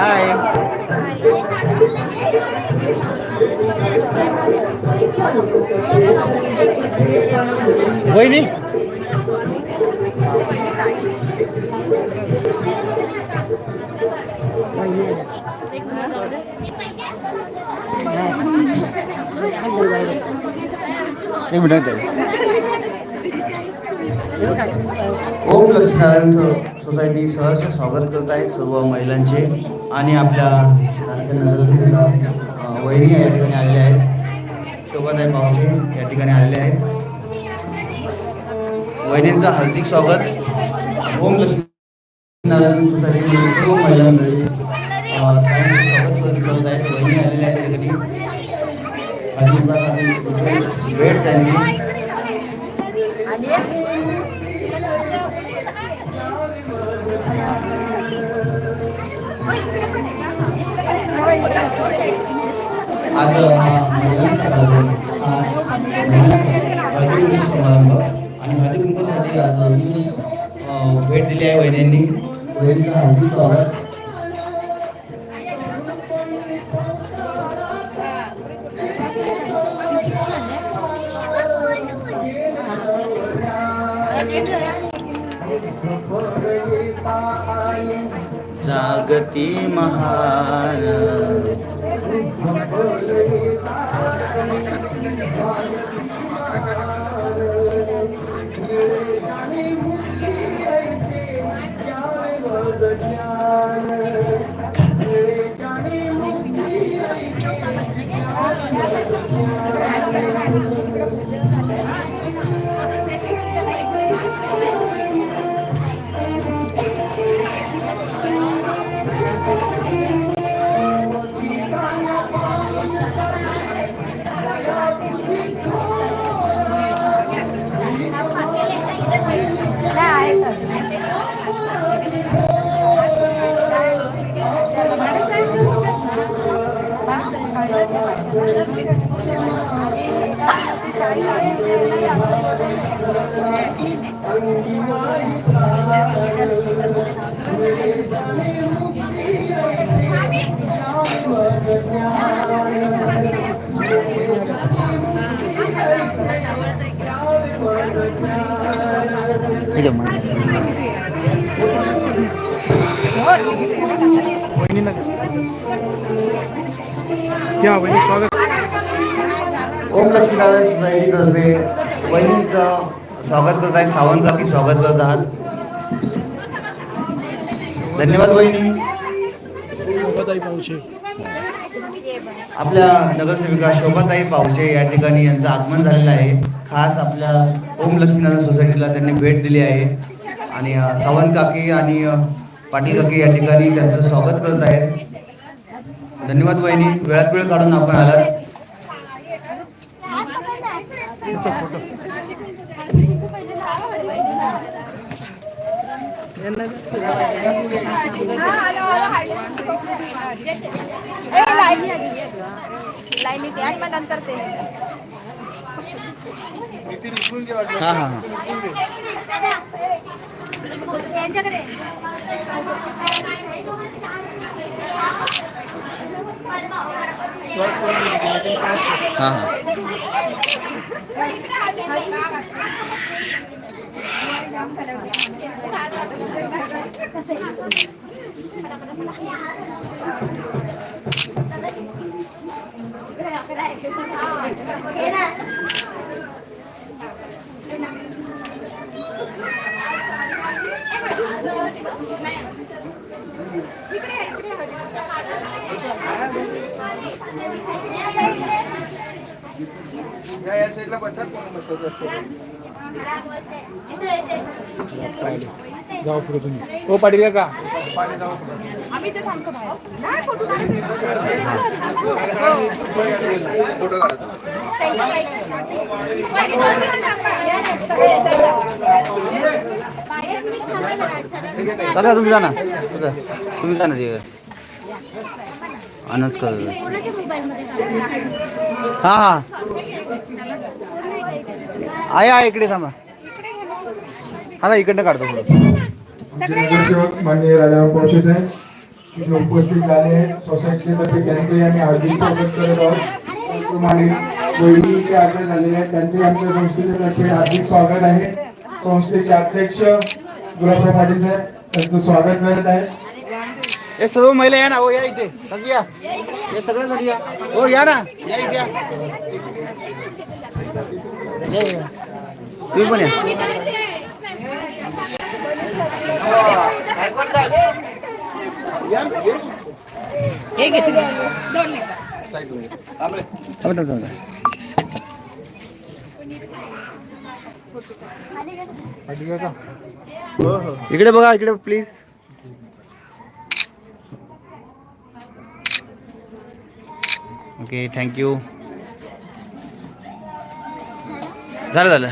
हाय वहिनी. एक मिनिट. ओम स- सोसायटी सहर्ष स्वागत करत आहेत सर्व महिलांचे. आणि आपल्या वहिनी या ठिकाणी आलेल्या आहेत. शोभाताई पावसे या ठिकाणी आलेल्या आहेत. वहिनींचं हार्दिक स्वागत. ओम लक्ष्मीनारायण सर्व महिला स्वागत करत आहेत. वहिनी आलेल्या आहेत त्या ठिकाणी. भेट त्यांची. हा महिलांचा कार्यक्रम हा महिलांचा हळदी कुंकू समारंभ आणि हळदी महान। आज वहिनी, अ, भेट दिली आहे वहिन्यांनी वहिनीचं हार्दिक स्वागत जागती महान ठीक आहे मग. या वहिनी स्वागत ओम लक्ष्मीनारायण सोसायटीतर्फे वहिनींचं स्वागत करत आहेत. सावंतकाकी स्वागत करत आहात. धन्यवाद बहिणी. आपल्या नगरसेविका शोभाताई पावसे या ठिकाणी यांचं आगमन झालेलं आहे. खास आपल्या ओम लक्ष्मीनारायण सोसायटीला त्यांनी भेट दिली आहे. आणि सावंत काकी आणि पाटील काकी या ठिकाणी त्यांचं स्वागत करत आहेत. धन्यवाद वहिनी वेळात वेळ काढून आपण आलात. लाईनीत या मग नंतर ते यांच्याकडे या साईडला बसा कोण बसायचं असेल? जाऊ पुढे तुम्ही हो पाटील का पाणी जाऊ फोटो काढा तुम्ही जा ना बघा, तुम्ही जा ना ते अनौन्स कर हां. हां आहे आहे इकडे थांबा. हा ना इकडनं काढतो माननीय राजाराम पावशे साहेब उपस्थित झाले आहेत सोसायटीचे तर्फे त्यांचंही आम्ही हार्दिक स्वागत करत आहोत. त्याचप्रमाणे वहिनी इथे हजर झालेले आहेत. त्यांचंही आमच्या संस्थेच्या तर्फे हार्दिक स्वागत आहे. संस्थेचे अध्यक्ष गुलाबराव पाटील साहेब त्यांचं स्वागत करत आहे हे सर्व महिला या ना हो या इथे. सगळी या. हे सगळं जण या. हो या ना. या इथे या. या, या. तुम्ही पण या. थांबा. पाटील काका इकडे बघा इकडे प्लीज ओके थँक्यू झालं झालं.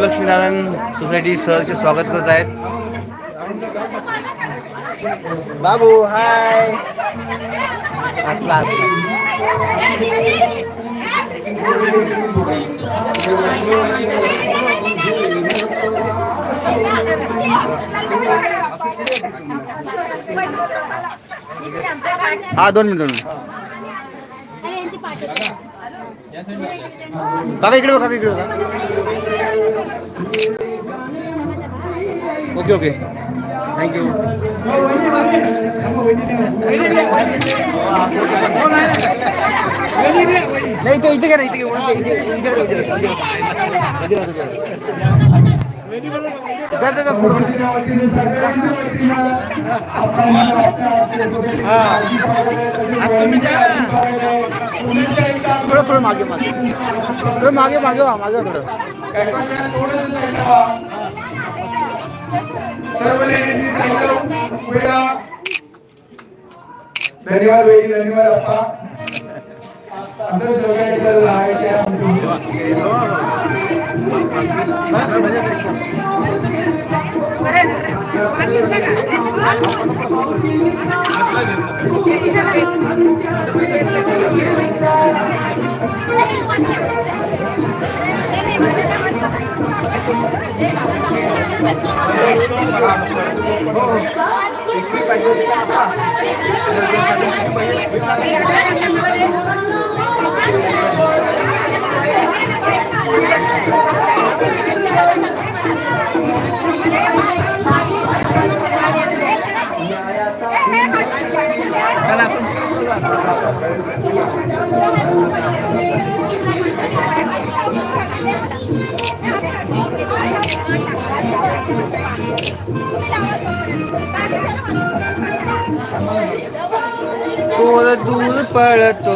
ओम लक्ष्मीनारायण सोसायटी सरचे स्वागत करत आहेत. बाबू हाय. असला असला. हा दोन मिनिट. दादा इकडे बघा इकडे बघा ओके ओके थँक्यू नाही इथे इथे घ्या ना इथे घ्या इथे इथे इथे इथे थोडं थोडं मागे मागे. थोडं मागे मागे व्हा मागे व्हा थोडं. धन्यवाद धन्यवाद अप्पा असं सगळ्यांकडे राहायचे आहे आमचं. थोर दूर पळतो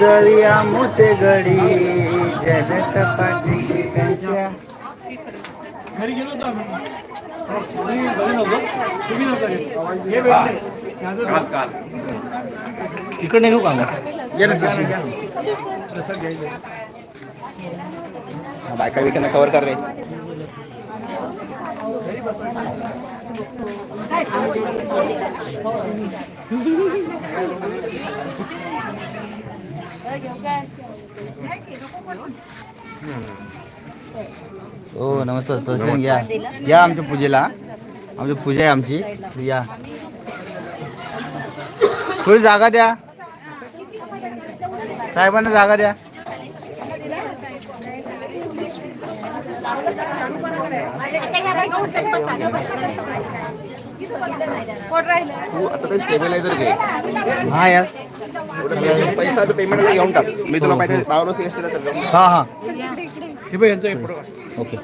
दरिया मुचे गडी जगत पाठीशी त्यांच्या इकडे निघू का. बायका बिकांना कव्हर कर रे. हो नमस्कार दर्शन घ्या. या आमच्या पूजेला. आमची पूजा आहे आमची. या. थोडी जागा द्या. साहेबांना जागा द्या. तू आता हा यार पैसा तू पेमेंट घेऊन टाक. मी तुला पाहिजे बावलो सीएसटीला तर जाऊन हा हा. हे बघ यांचं एक. ओके.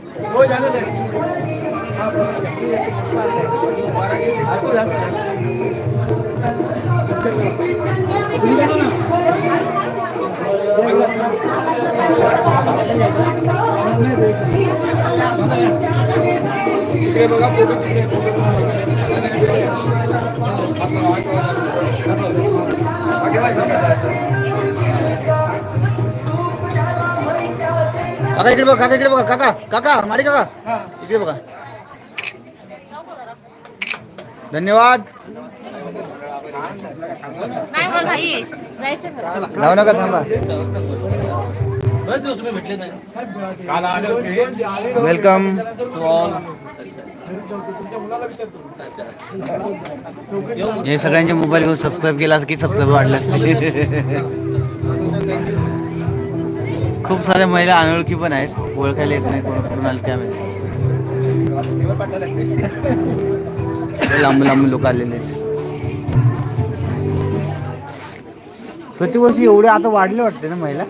इकडे बघा फोटो तिकडे. काका इकडे बघा काका इकडे बघा काका काका माडी काका. इकडे बघा. धन्यवाद. लावू नका थांबा. वेलकम टू ऑल हे सगळ्यांचे मोबाईल घेऊन सबस्क्राईब केला असं की सबस्क्राईब वाढला खूप साऱ्या महिला अनोळखी पण आहेत. ओळखायला येत नाही कोण कोण आले लांब लांब लोक आलेले आहेत. प्रतिवर्षी एवढे आता वाढले वाटते ना महिला?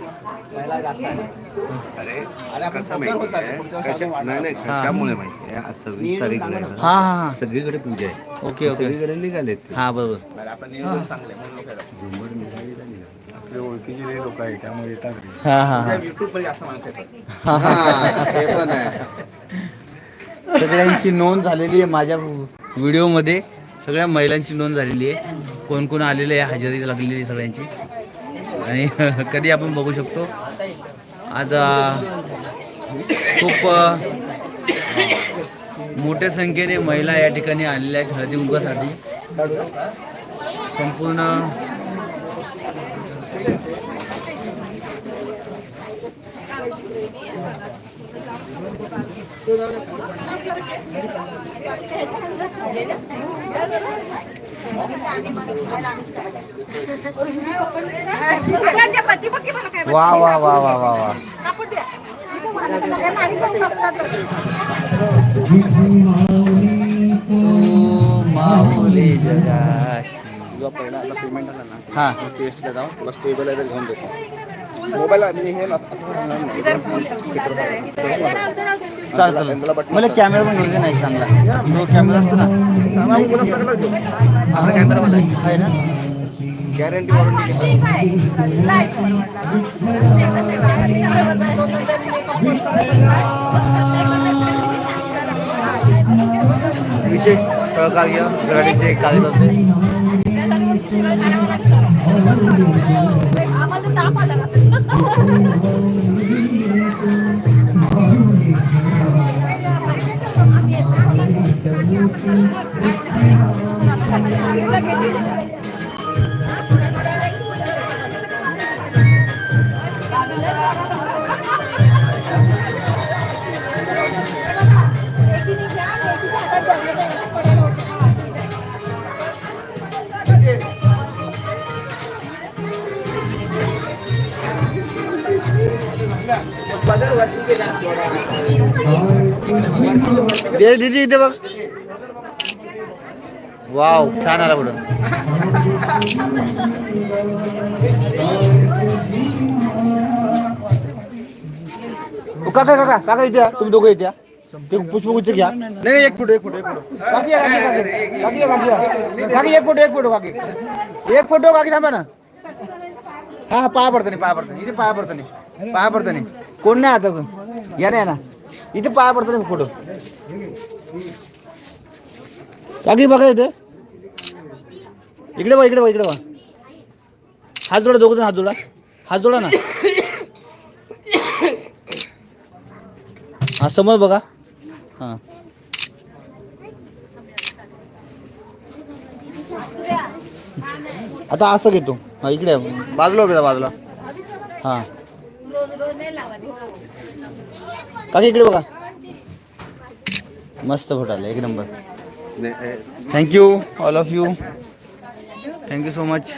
कसं माहिती कशा नाही नाही कशामुळे माहिती आहे आज सव्वीस तारीख आहे ना. हा हा हा. सगळीकडे पूजा आहे. Okay okay. सगळीकडे निघालेत ते. हा बरोबर. निघाला. आपले ओळखीचे लोक आहे त्यामुळे येतात रे. हा हा हा. हा, ते पण आहे. सगळ्यांची नोंद झालेली आहे माझ्या व्हिडिओमध्ये. सगळ्या महिलांची नोंद झालेली आहे. कोण कोण आलेले आहे हजेरी लागलेली आहे सगळ्यांची. आणि कधी आपण बघू शकतो. आज खूप मोठ्या संख्येने महिला या ठिकाणी आलेल्या आहेत हळदी कुंकासाठी संपूर्ण वा वा वा वा वा वा तू माऊली जगाची तुझा पहिला आता पेमेंट आला ना हा सीएसटीला जाऊन तुला स्टेबलायझर घेऊन देतो मोबाईल हे चालतं. मला कॅमेरा पण घेऊन नाही चांगला. तो कॅमेरा असतो ना. आपला कॅमेरा आहे. ना? गॅरंटी वॉरंटी विशेष सहकार्य गराडीचे कार्यकर्ते. दे दीदी इथे बघ. वाव छान आला ओ, काका काका काका इथे या. तुम्ही दोघं इथे या. ते पुष्पगुच्छ घ्या नाही नाही एक फोटो एक फोटो एक फोटो काकी या, काकी, काकी. काकी या, काकी या. काकी एक फोटो एक फोटो काकी एक फोटो काकी थांबा ना हा हा पाया पडतं नाही पाया पडतं नाही. इथे पाया पडतं नाही पाया पडतं नाही कोण नाही आता कोण? या ना या ना इथे पाया पडतं नाही फोटो काकी बघा इथे इकडे बघा इकडे बघा इकडे बघा. हात जोडा दोघं जण हात जोडा. हात जोडा ना. हा समोर बघा. हां. आता असं घेतो हा इकडे बाजूला राहा, बाजूला. हां. काकी इकडे बघा. मस्त फोटो आला एक number. Thank you all of you thank you so much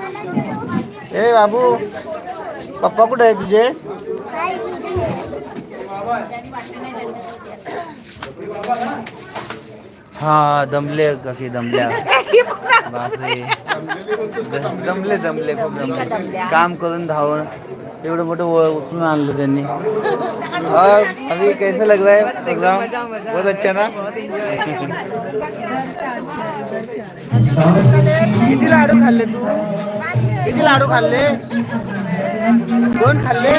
ए बाबू पप्पा कुठे आहे तुझे? हा दमले काकी दमल्या? बापरे. दमले दमले खूप दमले. काम करून धावून एवढं मोठं उचलून आणलं त्यांनी. और अभी लग रहा है प्रोग्राम बहुत अच्छा ना? किती लाडू खाल्ले तू? किती लाडू खाल्ले? दोन खाल्ले?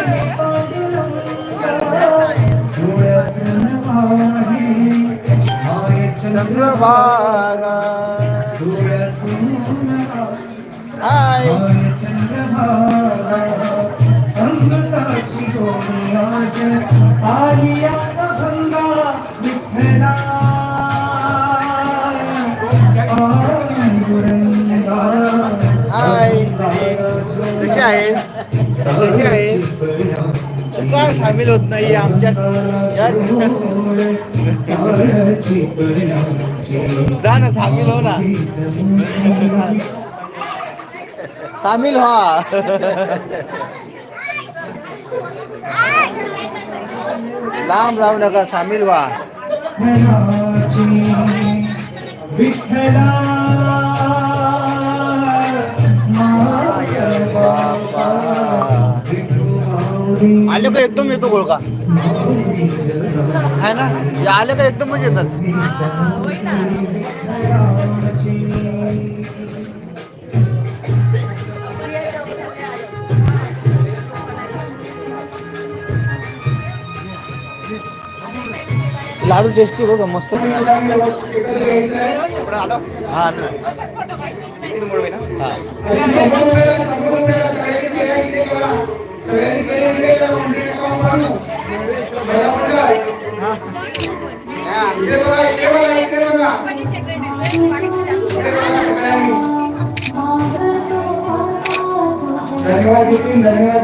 चंद्रभागा. हाय. कशी आहेस? कशी आहेस? काय सामील होत नाही आमच्या जा ना सामील हो ना. सामील व्हा. लांब जाऊ नका सामील व्हा. आले का एकदम येतो गोळका? आहे ना? आले का एकदमच येतात लाडू टेस्टी बघ मस्त. हा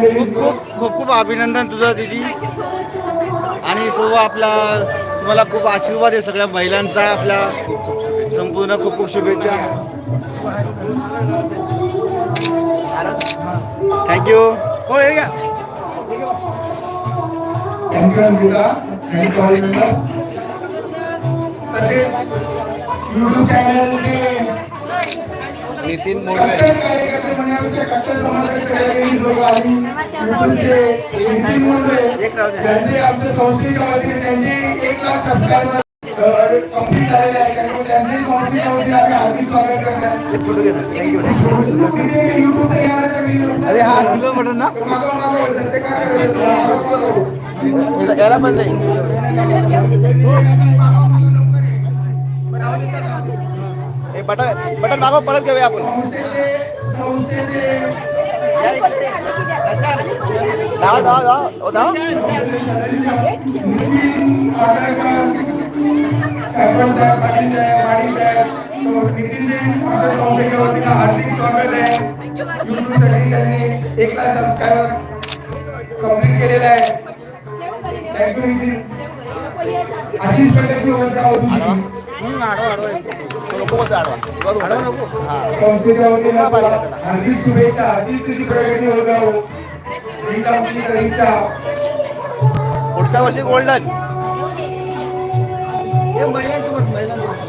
लेडीज खूप खूप खूप अभिनंदन तुझं दीदी. आणि सर्व आपला तुम्हाला खूप आशीर्वाद आहे सगळ्या महिलांचा आपल्या संपूर्ण खूप खूप शुभेच्छा. थँक्यू हो तसेच नितीन कट्टर कंप्लीट झालेले आहे त्यामुळे त्यांचे संस्थेच्या वतीने आम्ही हार्दिक स्वागत युट्यूब अरे हा तुझं बटन ना? मागव मागव सत्य काय याला बटन बटन मागव परत घेऊया आपण संस्थेचे संस्थेचे धावा धावा धावा ओ, धावा नितीन पाटणकर ठाकरे साहेब पाटील साहेब वाणी साहेब सो नितीनचे आमच्या संस्थेच्या वतीनं हार्दिक स्वागत आहे युट्यूबसाठी त्यांनी एक लाख सबस्क्रायबर कंप्लीट केलेला आहे थँक्यू नितीन आशिष पटेलची हम्म, आडवा आडवा तो नको बोलतो आडवा बघ, आडवा नको. हा. संस्थेच्या वतीनं आपल्याला हार्दिक शुभेच्छा. अशीच तुझी प्रगती होत राहो. हीच आमची सदिच्छा. पुढच्या वर्षी गोल्डन हे महिलांसोबत महिलांसोबत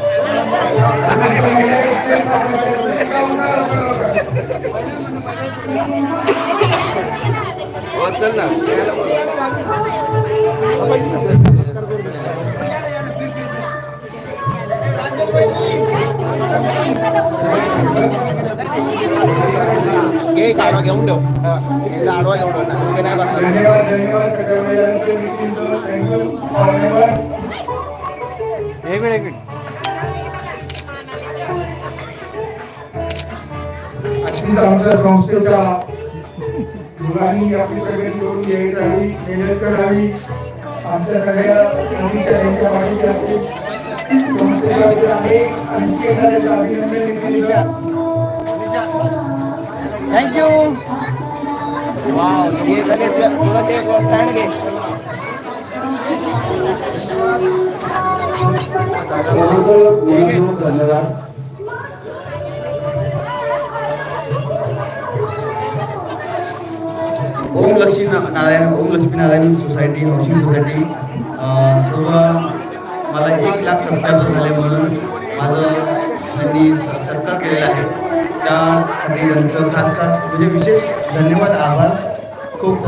चल ना. घे एक आडवा घेऊन ठेव हा, आडवा घेऊन ठेव ना. उभे नाही बसणार. एक मिनिट एक मिनिट आमच्या संस्थेच्या मुलांनी आपली प्रगती करून येत राहावी मेहनत करावी आमच्या सगळ्या मुलीच्या त्यांच्या पाठीशी असतील आणखी एकदा त्याचं अभिनंदन नितीन सर थँक्यू तुला ते स्टँड घे धन्यवाद Om Lakshmi Narayan Om Lakshmi Narayan society housing society अं, सर्व मला एक लाख सबस्क्रायबर झाले म्हणून माझं त्यांनी सत्कार केलेला आहे. त्यासाठी त्यांचं खास खास म्हणजे विशेष धन्यवाद आभार. खूप